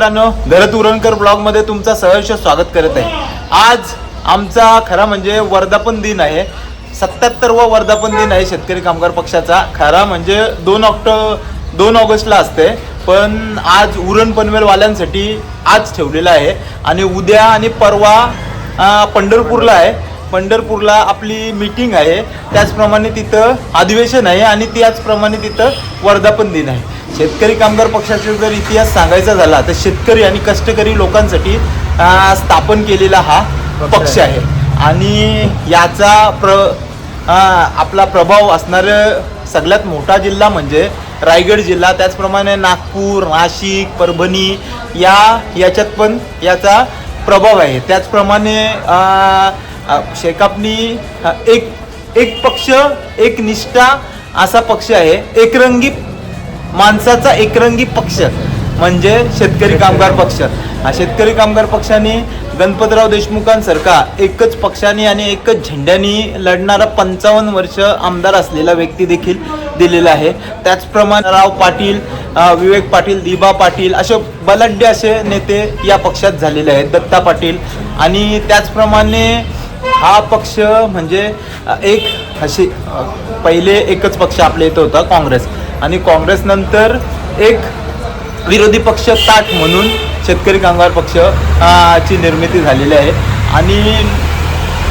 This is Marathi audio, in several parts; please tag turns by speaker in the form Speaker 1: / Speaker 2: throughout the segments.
Speaker 1: मित्रांनो घरत उरणकर ब्लॉगमध्ये तुमचं सहर्ष स्वागत करत आहे. आज आमचा खरा म्हणजे वर्धापन दिन आहे. सत्याहत्तरवा वर्धापन दिन आहे शेतकरी कामगार पक्षाचा. खरा म्हणजे दोन ऑक्टो दोन ऑगस्टला असते. पण आज उरण पनवेलवाल्यांसाठी आज ठेवलेला आहे. आणि उद्या आणि परवा पंढरपूरला आहे. पंढरपूरला आपली मीटिंग आहे. त्याचप्रमाणे तिथं अधिवेशन आहे आणि त्याचप्रमाणे तिथं वर्धापन दिन आहे. शेतकरी कामगार पक्षाचा जर इतिहास सांगायचा झाला तर शेतकरी आणि कष्टकरी लोकांसाठी स्थापन केलेला हा पक्ष आहे. आणि याचा प्र आपला प्रभाव असणारं सगळ्यात मोठा जिल्हा म्हणजे रायगड जिल्हा. त्याचप्रमाणे नागपूर नाशिक परभणी या याच्यात पण याचा प्रभाव आहे. त्याचप्रमाणे शेकापनी एक एक पक्ष एक निष्ठा असा पक्ष आहे. एकरंगी माणसाचा एकरंगी पक्ष म्हणजे शेतकरी कामगार पक्ष. हा शेतकरी कामगार पक्षाने गणपतराव देशमुखांसारखा एकच पक्षाने आणि एकच झेंड्याने लढणारा पंचावन्न वर्ष आमदार असलेला व्यक्ती देखील दिलेला आहे. त्याचप्रमाणे राव पाटील विवेक पाटील दिबा पाटील असे बलाढ्य असे नेते या पक्षात झालेले आहेत दत्ता पाटील. आणि त्याचप्रमाणे हा पक्ष म्हणजे एक असे पहिले एकच पक्ष आपल्या इथं होता काँग्रेस. आणि काँग्रेस नंतर एक विरोधी पक्ष ताट म्हणून शेतकरी कामगार पक्ष ची निर्मिती झालेली आहे. आणि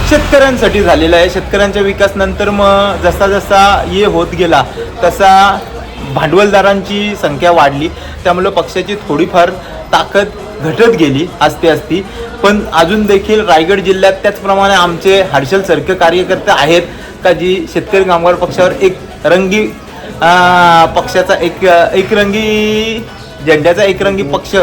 Speaker 1: शेतकऱ्यांसाठी झालेला आहे. शेतकऱ्यांच्या विकास नंतर मग जसा जसा ये होत गेला तसा भांडवलदारांची संख्या वाढली. त्यामुळं पक्षाची थोडीफार ताकद घटत गेली असते असती पण अजून देखील रायगड जिल्ह्यात त्याचप्रमाणे आमचे हर्षल सरके कार्यकर्ते आहेत का जी शेतकरी कामगार पक्षावर एक रंगी पक्षाचा एक एकरंगी झेंड्याचा एकरंगी पक्ष.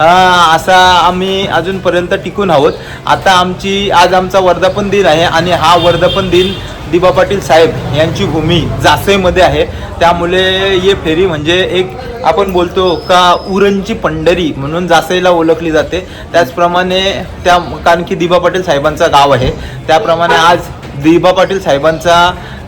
Speaker 1: असा आम्ही अजूनपर्यंत टिकून आहोत. आता आमची आज आमचा वर्धापन दिन आहे आणि हा वर्धापन दिन दिबा पाटील साहेब यांची भूमी जासईमध्ये आहे. त्यामुळे ये फेरी म्हणजे एक आपण बोलतो का उरणची पंढरी म्हणून जासईला ओळखली जाते. त्याचप्रमाणे त्या कारण की दिबा पाटील साहेबांचा गाव आहे. त्याप्रमाणे आज दिबा पाटील साहेबांचा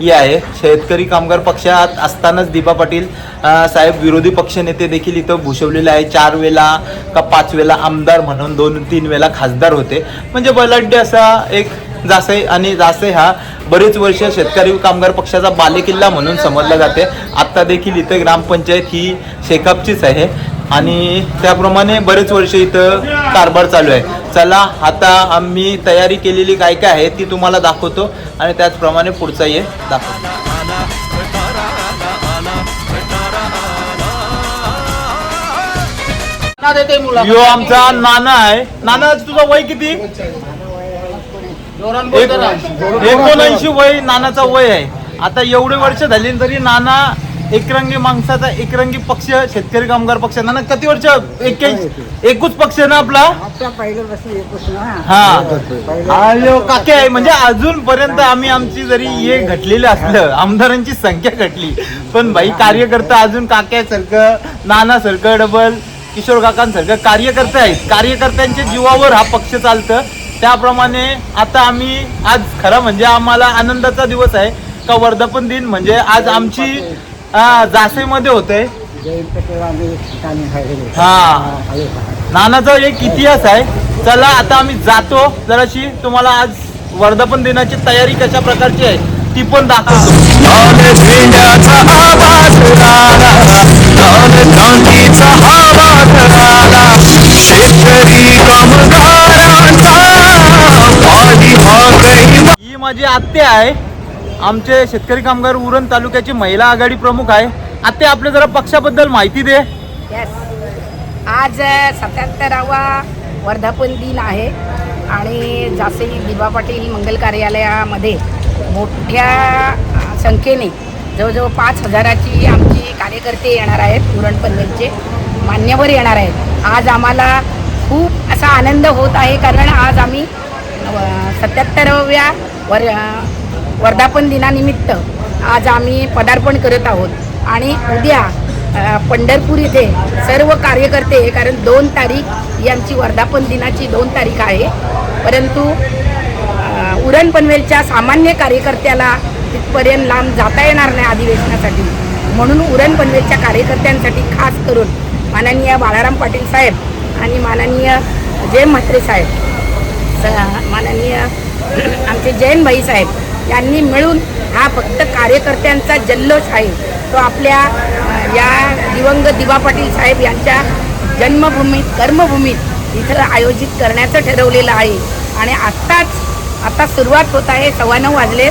Speaker 1: हे आहे. शेतकरी कामगार पक्षात असतानाच दिबा पाटील साहेब विरोधी पक्षनेते देखील इथं भूषवलेले आहे चार वेळा का पाच वेळा आमदार म्हणून दोन तीन वेळा खासदार होते. म्हणजे बलाढ्य असा एक जासे आणि जासे हा बरेच वर्ष शेतकरी कामगार पक्षाचा बालेकिल्ला म्हणून समजला जाते. आत्ता देखील इथं ग्रामपंचायत ही शेकापचीच आहे. आणि त्याप्रमाणे बरेच वर्ष इथं कारभार चालू आहे. चला आता आम्ही तयारी केलेली काय काय आहे ती तुम्हाला दाखवतो आणि त्याचप्रमाणे पुढचा ये दाखवतो यो आमचा नाना आहे. नाना तुझं वय किती? एक- एकोणऐंशी वय नानाचा वय आहे. आता एवढे वर्ष झाली तरी नाना एकरंगी माणसाचा एकरंगी पक्ष शेतकरी कामगार पक्ष नाना किती वर्ष एक्क्याऐंशी एकूच पक्ष ना आपला?
Speaker 2: आता पहिल्यापासून एकच ना.
Speaker 1: हा. अयो काके आहे म्हणजे अजूनपर्यंत आम्ही आमची जरी हे घटलेलं असलं आमदारांची संख्या घटली पण भाई कार्यकर्ता अजून काक्यासारखं नानासारखं डबल किशोर काकांसारखं कार्यकर्ते आहेत. कार्यकर्त्यांच्या जीवावर हा पक्ष चालतं. त्याप्रमाणे आता आम्ही आज खरा म्हणजे आम्हाला आनंदाचा दिवस आहे. का वर्धापन दिन म्हणजे आज आमची अं, जासेमध्ये होते. हा. नानाचा एक इतिहास आहे. चला आता आम्ही जातो. जराशी तुम्हाला आज वर्धापन दिनाची तयारी कशा प्रकारची आहे ती पण दाखवतो. ही माझी आत्या आहे. आमचे शेतकरी कामगार उरण तालुक्याची महिला आघाडी प्रमुख आहे. आता आपल्या जरा पक्षाबद्दल माहिती दे.
Speaker 3: येस आज सत्याहत्तरावा वर्धापन दिन आहे आणि जासे दिबा पाटील मंगल कार्यालयामध्ये मोठ्या संख्येने जवळजवळ पाच हजाराची आमची कार्यकर्ते येणार आहेत उरण पनवेलचे. मान्यवर येणार आहेत. आज आम्हाला खूप असा आनंद होत आहे कारण आज आम्ही सत्याहत्तराव्या वर वर्धापन दिनानिमित्त आज आम्ही पदार्पण करत आहोत. आणि उद्या पंढरपूर इथे सर्व कार्यकर्ते कारण दोन तारीख ही आमची वर्धापन दिनाची दोन तारीख आहे. परंतु उरण पनवेलच्या सामान्य कार्यकर्त्याला तिथपर्यंत लांब जाता येणार नाही अधिवेशनासाठी. म्हणून उरण पनवेलच्या कार्यकर्त्यांसाठी खास करून माननीय बाळाराम पाटील साहेब आणि माननीय जय म्हात्रे साहेब स- माननीय आमचे जैन भाई साहेब यांनी मिळून हा फक्त कार्यकर्त्यांचा जल्लोष आहे. तो आपल्या या दिवंगत दिवा पाटील साहेब यांच्या जन्मभूमीत कर्मभूमीत इथं आयोजित करण्याचं ठरवलेलं आहे. आणि आत्ताच आता सुरुवात होत आहे सव्वा नऊ वाजले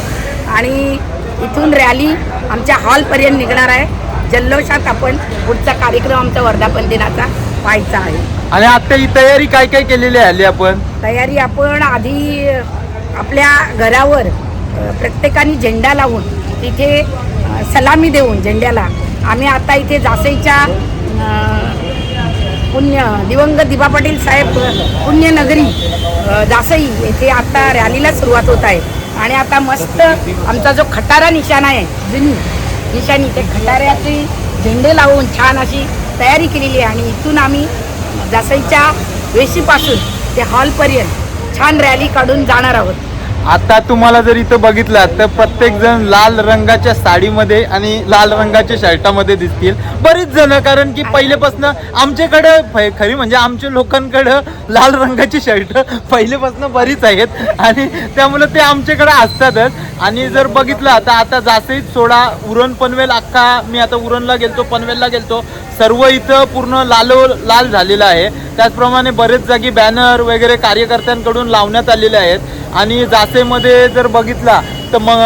Speaker 3: आणि इथून रॅली आमच्या हॉलपर्यंत निघणार आहे. जल्लोषात आपण पुढचा कार्यक्रम आमचा वर्धापन दिनाचा व्हायचा आहे.
Speaker 1: आणि आता ही तयारी काय काय केलेली आहे हल्ली आपण?
Speaker 3: तयारी आपण आधी आपल्या घरावर प्रत्येकाने झेंडा लावून तिथे सलामी देऊन झेंड्याला. आम्ही आता इथे जासईच्या पुण्य दिवंगत दिबा पाटील साहेब पुण्यनगरी जासई येथे आता रॅलीला सुरुवात होत आहे. आणि आता मस्त आमचा जो खटारा निशाणा आहे जुनी निशाणी ते खटाऱ्याचे झेंडे लावून छान अशी तयारी केलेली आहे. आणि इथून आम्ही जासईच्या वेशीपासून ते हॉलपर्यंत छान रॅली काढून जाणार आहोत.
Speaker 1: आता तुम्हाला जर इथं बघितलं तर प्रत्येक जण लाल रंगाच्या साडीमध्ये आणि लाल रंगाच्या शर्टामध्ये दिसतील. बरीच जण कारण की पहिलेपासून आमच्याकडं खरी म्हणजे आमच्या लोकांकडं लाल रंगाची शर्ट पहिलेपासून बरीच आहेत. आणि त्यामुळे ते आमच्याकडे असतातच. आणि जर बघितलं तर आता जास्तीत सोडा उरण पनवेल अख्खा मी आता उरणला गेलतो पनवेलला गेलतो. सर्व इथं पूर्ण लालो लाल झालेलं आहे. त्याचप्रमाणे बरेच जागी बॅनर वगैरे कार्यकर्त्यांकडून लावण्यात आलेले आहेत. आणि जासेमध्ये जर बघितला तर मग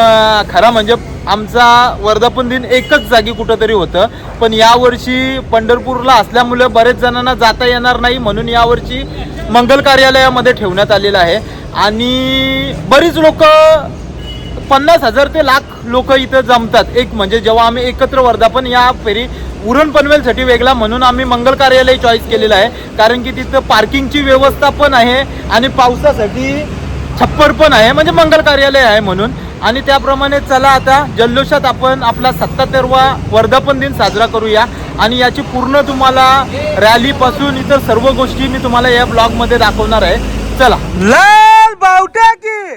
Speaker 1: खरा म्हणजे आमचा वर्धापन दिन एकच जागी कुठंतरी होतं. पण यावर्षी पंढरपूरला असल्यामुळे बरेच जणांना जाता येणार नाही म्हणून यावर्षी मंगल कार्यालयामध्ये ठेवण्यात आलेलं आहे. आणि बरीच लोक पन्नास हजार ते लाख लोक इथं जमतात. एक म्हणजे जेव्हा आम्ही एकत्र वर्धापन या फेरी उरण पनवेलसाठी वेगळा म्हणून आम्ही मंगल कार्यालय चॉईस केलेलं आहे. कारण की तिथं पार्किंगची व्यवस्था पण आहे आणि पावसासाठी छप्पर पण आहे म्हणजे मंगल कार्यालय आहे म्हणून. आणि त्याप्रमाणे चला आता जल्लोषात आपण आपला सत्तातेरवा वर्धापन दिन साजरा करूया. आणि याची पूर्ण तुम्हाला रॅलीपासून इतर सर्व गोष्टी मी तुम्हाला या ब्लॉगमध्ये दाखवणार आहे. चला.
Speaker 4: लाल बावट्या की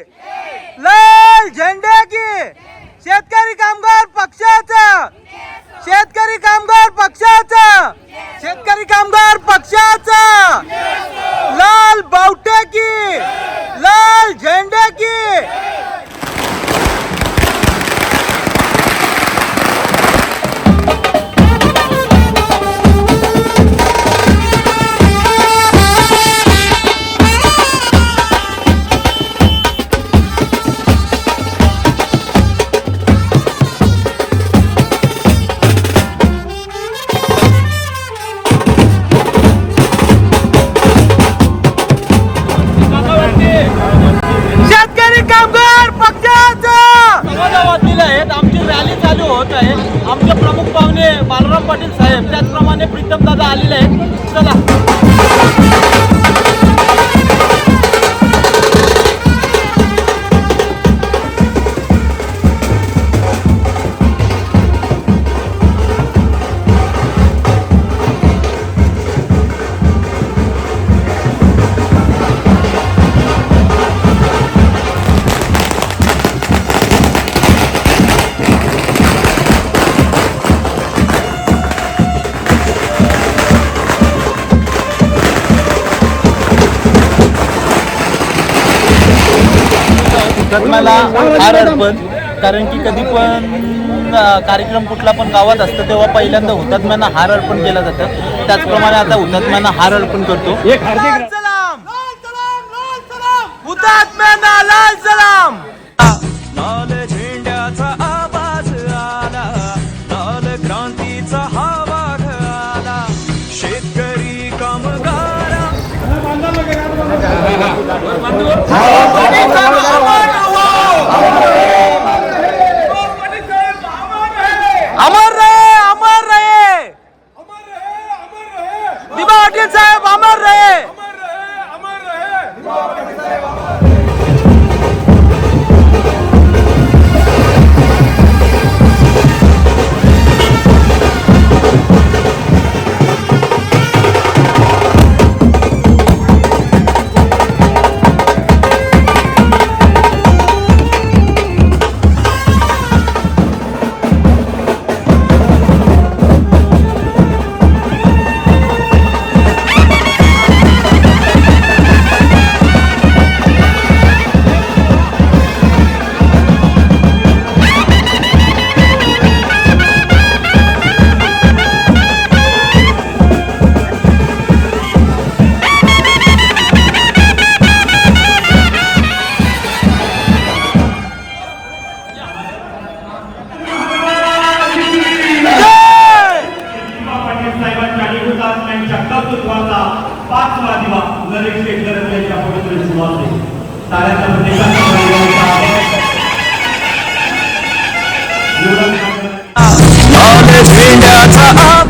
Speaker 4: लाल झेंड्या की. शेतकरी कामगार पक्षाचा. शेतकरी कामगार पक्षाचा. शेतकरी कामगार पक्षाचा. लाल बावट्या की लाल झेंड्या की
Speaker 1: हुतात्म्याला हार अर्पण कारण की कधी पण कार्यक्रम कुठला पण गावात असतं तेव्हा पहिल्यांदा हुतात्म्यांना हार अर्पण केलं जातं. त्याचप्रमाणे आता हुतात्म्यांना हार अर्पण करतो.
Speaker 4: लाल सलाम हुतात्म्यांना लाल सलाम.
Speaker 5: लाल झेंड्याचा आवाज आला लाल क्रांतीचा हा आला. शेतकरी कामगारा All the dream that
Speaker 4: I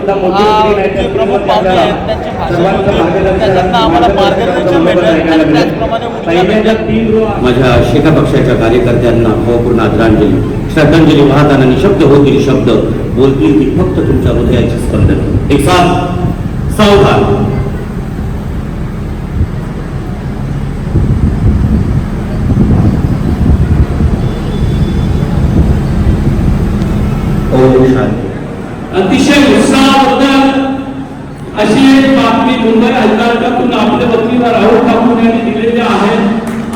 Speaker 4: सुद्धा प्रमुख
Speaker 6: माझ्या शिखा पक्षाच्या कार्यकर्त्यांना भावपूर्ण आदरांजली. श्रद्धांजली वाहताना निशब्द होतील शब्द. बोलतील ती फक्त तुमच्या हृदयाची स्पंदन. एक साथ सावधान. ओम शांती.
Speaker 7: अशी एक बातमी मुंबई हजारकातून आपले वकील राहुल ठाकूर यांनी दिलेली आहे.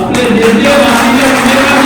Speaker 7: आपले नेते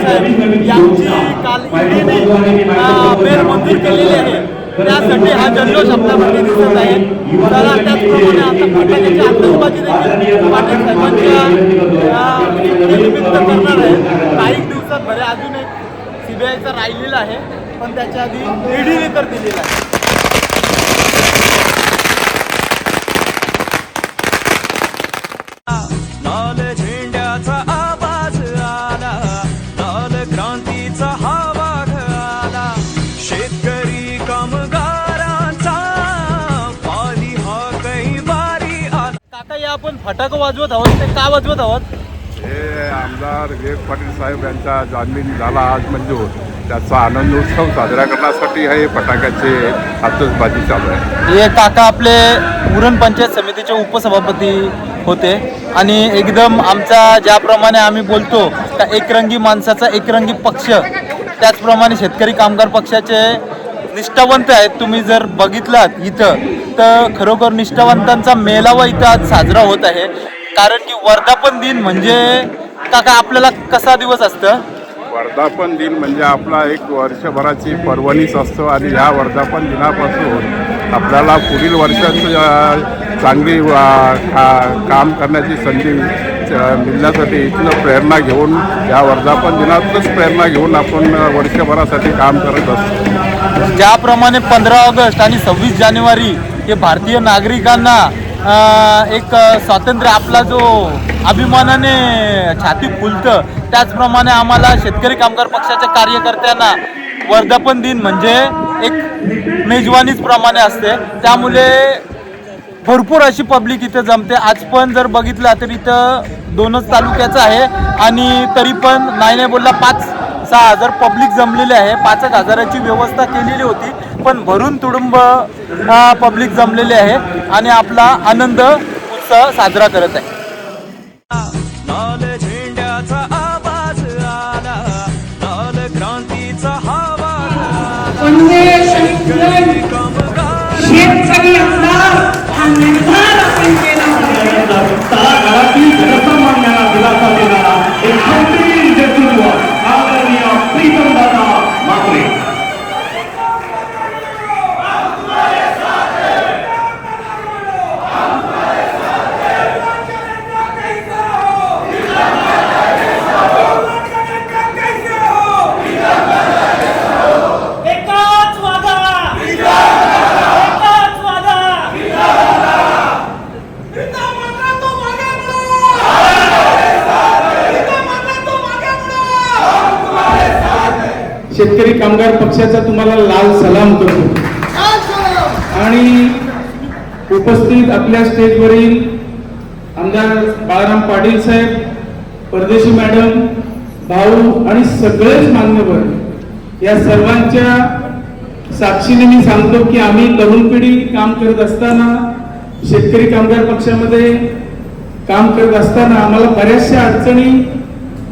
Speaker 7: साहेब
Speaker 1: यांची काल ईडीने केलेली आहे. त्यासाठी हा जल्लोष आपल्यामध्ये दिसत आहे. त्याला त्याचप्रमाणे आता फटाक्याची आतषबाजी देखील पाटील साहेबांच्या निमित्त करणार आहे. काही दिवसात भरे अजून एक सीबीआयचा राहिलेला आहे पण त्याच्या आधी ईडीने तर दिलेला आहे. फटाकं वाजवत आहोत ते का वाजवत आहोत?
Speaker 8: हे आमदार विवेक पाटील साहेब यांचा जामीन झाला आज मंजूर त्याचा आनंदोत्सव साजरा करण्यासाठी हे फटाक्याचे आतषबाजी चालू आहे.
Speaker 1: हे काका आपले उरण पंचायत समितीचे उपसभापती होते आणि एकदम आमचा ज्याप्रमाणे आम्ही बोलतो त्या एकरंगी माणसाचा एकरंगी पक्ष त्याचप्रमाणे शेतकरी कामगार पक्षाचे निष्ठावंत आहेत. तुम्ही जर बघितलात इथं तर खरोखर निष्ठावंतांचा मेळावा इथं आज साजरा होत आहे. कारण की वर्धापन दिन म्हणजे काका आपल्याला कसा दिवस असतं?
Speaker 8: वर्धापन दिन म्हणजे आपला एक वर्षभराची पर्वणीच असतो आणि ह्या वर्धापन दिनापासून आपल्याला पुढील वर्षात अ, चांगली का- काम करण्याची संधी मिळण्यासाठी इथलं प्रेरणा घेऊन या वर्धापन दिनातच प्रेरणा घेऊन आपण वर्षभरासाठी काम करत असतो.
Speaker 1: ज्याप्रमाणे पंधरा ऑगस्ट आणि सव्वीस जानेवारी हे भारतीय नागरिकांना एक स्वातंत्र्य आपला जो अभिमानाने छाती फुलतं त्याचप्रमाणे आम्हाला शेतकरी कामगार पक्षाच्या कार्यकर्त्यांना वर्धापन दिन म्हणजे एक मेजवानीच प्रमाणे असते. त्यामुळे भरपूर अशी पब्लिक इथं जमते. आज पण जर बघितलं तर इथं दोनच तालुक्याचं आहे आणि तरी पण नाही नाही बोलला पाच सहा हजार पब्लिक जमलेले आहे. पाच एक हजाराची व्यवस्था केलेली होती. पण भरून तुडुंब पब्लिक जमलेले आहे आणि आपला आनंद उत्सव साजरा करत आहे.
Speaker 5: लाल झेंड्याचा आवाज आला लाल क्रांतीचा शेतकरी कामगार
Speaker 9: पक्षाचा तुम्हाला लाल सलाम करतो. आणि उपस्थित आपल्या स्टेजवरील आमदार बाळाराम पाटील साहेब परदेशी मॅडम भाऊ आणि सगळेच मान्यवर या सर्वांच्या साक्षीने मी सांगतो की आम्ही तरुण पिढी काम करत असताना शेतकरी कामगार पक्षामध्ये काम करत असताना आम्हाला बऱ्याचशा अडचणी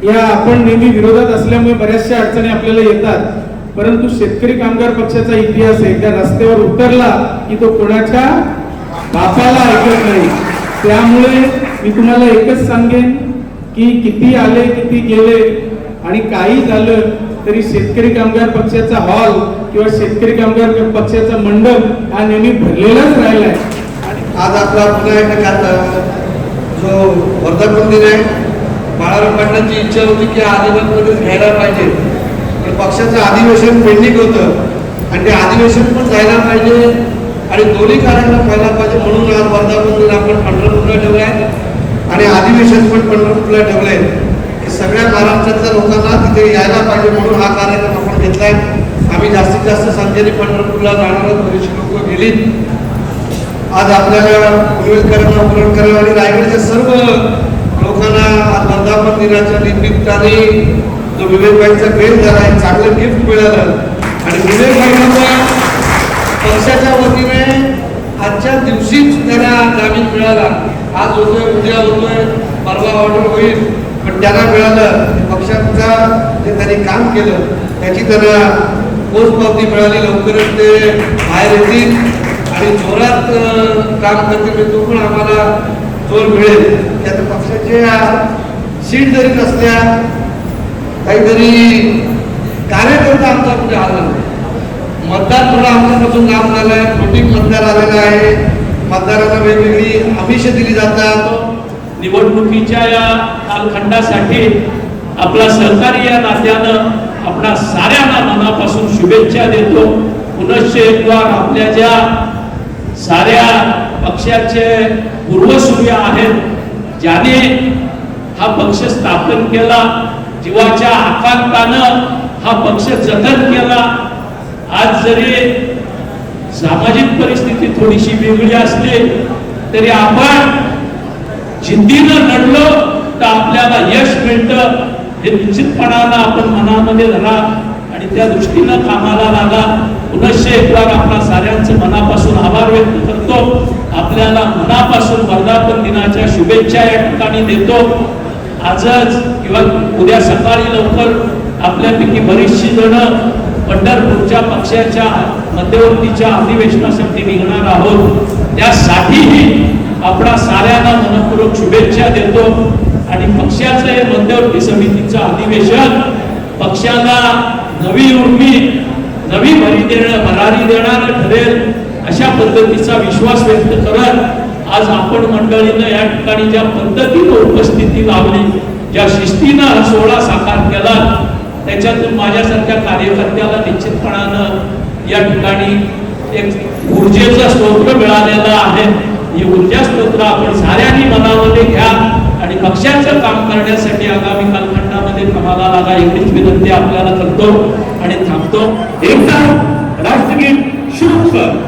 Speaker 9: या आपण नेहमी विरोधात असल्यामुळे बऱ्याचशा अडचणी आपल्याला येतात. परंतु शेतकरी कामगार पक्षाचा इतिहास आहे. एकदा रस्त्यावर उतरला की तो कोणाच्या बापाला ऐकत नाही. त्यामुळे मी तुम्हाला एकच सांगेन की किती आले किती गेले आणि काही झालं तरी शेतकरी कामगार पक्षाचा हॉल किंवा शेतकरी कामगार पक्षाचा मंडप हा नेहमी भरलेलाच राहिला आहे
Speaker 10: आज आपला पुन्हा एकदा जो वर्धापन दिन आहे बाळाराम पाटलांची इच्छा होती की आदिवासीमध्येच घ्यायला पाहिजे. पण पक्षाचं अधिवेशन पेंडिंग होतं. आणि ते अधिवेशन पण जायला पाहिजे. आणि दोन्ही कार्यक्रम व्हायला पाहिजे म्हणून आज वर्धापन आपण पंढरपूरला ठेवलं आहे आणि अधिवेशन पण पंढरपूरला ठेवलं आहे हे सगळ्या महाराष्ट्रातल्या लोकांना तिथे यायला पाहिजे म्हणून हा कार्यक्रम आपण घेतला आहे आम्ही जास्तीत जास्त संख्येने पंढरपूरला जाणार बरेचसे लोक गेलीत. आज आपल्याला उमेदकरांना आणि रायगडच्या सर्व लोकांना आज मंदिराच्या निमित्ताने जो विवेकबाईंचा भेट झाला एक चांगलं गिफ्ट मिळालं. आणि विवेकबाईंना पक्षाच्या वतीने आजच्या दिवशीच त्यांना जामीन मिळाला. आज होतोय उद्या होतोय परवा ऑर्डर होईल पण त्यांना मिळालं. पक्षाचा जे त्यांनी काम केलं त्याची त्यांना पोचपावती मिळाली. लवकरच ते बाहेर येतील. आणि जोरात काम करतील मी तो पण आम्हाला तोल मिळेल. की आता पक्षाच्या सीट जरी नसल्या काहीतरी कार्यकर्ता आमचा कुठे आला. नाही मतदार थोडं आमच्यापासून लांब झालं आहे छोटी मतदार आलेला आहे. मतदाराला वेगवेगळी आमिष दिली जातात.
Speaker 7: निवडणुकीच्या या कालखंडासाठी आपला सहकारी या नात्यानं आपणा साऱ्यांना मनापासून शुभेच्छा देतो. पुनश्च एकवार आपल्या ज्या साऱ्या पक्षाचे पूर्वसूर्य आहेत ज्याने हा पक्ष स्थापन केला जीवाच्या आकांतानं हा पक्ष जतन केला. आज जरी सामाजिक परिस्थिती थोडीशी वेगळी असली तरी आपण जिद्दीनं लढलो तर आपल्याला यश मिळतं हे निश्चितपणानं आपण मनामध्ये धरा आणि त्या दृष्टीनं कामाला लागा. पुनश्च एकवार आपला साऱ्या मनापासून आभार व्यक्त करतो आपल्याला मनापासून वर्धापन दिनाच्या शुभेच्छा या ठिकाणी देतो. आजच किंवा उद्या सकाळी लवकर आपल्यापैकी बरीचशी जण पंढरपूरच्या पक्षाच्या मध्यवर्तीच्या अधिवेशनासाठी निघणार आहोत. त्यासाठीही आपणा साऱ्यांना मनपूर्वक शुभेच्छा देतो. आणि पक्षाचं हे मध्यवर्ती समितीचं अधिवेशन पक्षाला नवी उर्मी नवी भरी देणं भरारी देणारं ठरेल. अशा पद्धतीचा विश्वास व्यक्त करत आज आपण मंडळीनं या ठिकाणी ज्या पद्धतीनं उपस्थिती लावली ज्या शिस्तीनं हा सोहळा साकार केला त्याच्यातून माझ्यासारख्या कार्यकर्त्याला निश्चितपणानं या ठिकाणी एक ऊर्जेचा स्तोत्र मिळालेला आहे. ही ऊर्जा स्तोत्र आपण साऱ्यांनी मनामध्ये घ्या आणि पक्षाचं काम करण्यासाठी आगामी कालखंडामध्ये कमाला लागा एवढीच विनंती आपल्याला करतो आणि थांबतो. एकदा राष्ट्रगीत शुरू कर.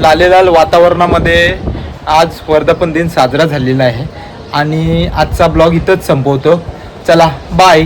Speaker 1: लालेलाल वातावरणामध्ये आज वर्धापन दिन साजरा झालेला आहे. आणि आजचा ब्लॉग इथंच संपवतो. चला बाय